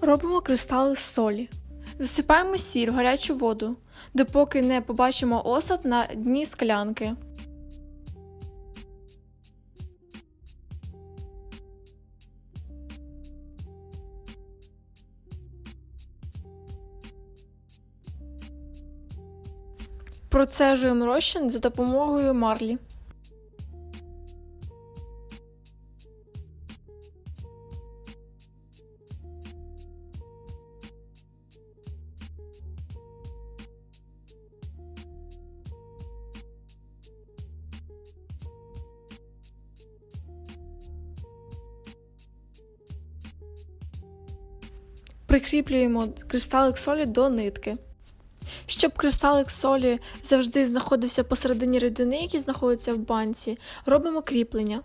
Робимо кристали з солі. Засипаємо сіль в гарячу воду, допоки не побачимо осад на дні склянки. Процежуємо розчин за допомогою марлі. Прикріплюємо кристалик солі до нитки. Щоб кристалик солі завжди знаходився посередині рідини, які знаходяться в банці, робимо кріплення.